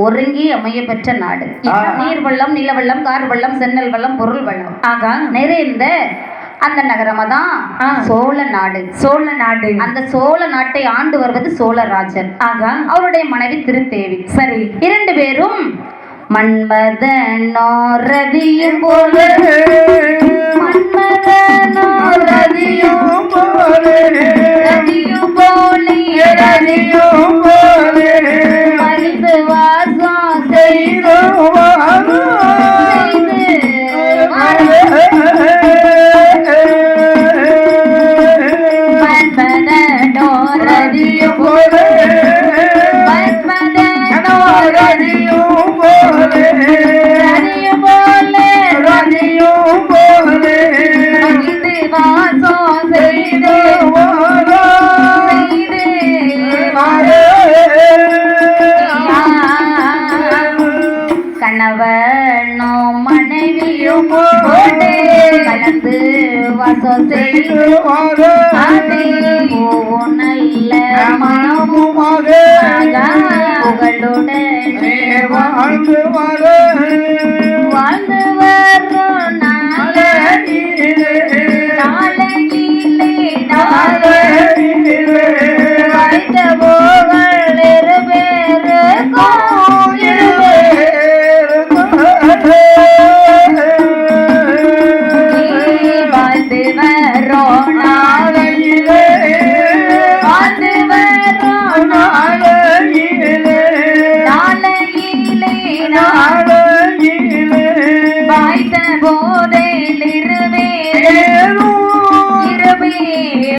ஒருங்கி அமைய பெற்ற நாடு. நீர் வள்ளம் நில வள்ளம் கார் வள்ளம் சென்னல் வள்ளம் பொருள் வள்ளம் ஆகா நிறைந்த அந்த நகரமா தான்? சோழ நாடு. சோழ நாடு. அந்த சோழ நாட்டை ஆண்டு வருவது சோழராஜன் ஆகா. அவருடைய மனைவி திருத்தேவி. சரி. இரண்டு பேரும் மன்மதனோ ரதியும் போல கணவனோ மனைவியும் கலந்து வாசம் செய்து அதே போவும் நல்ல மனமும் புகழுடன் வாழ்ந்து வாழ்ந்து ரோணா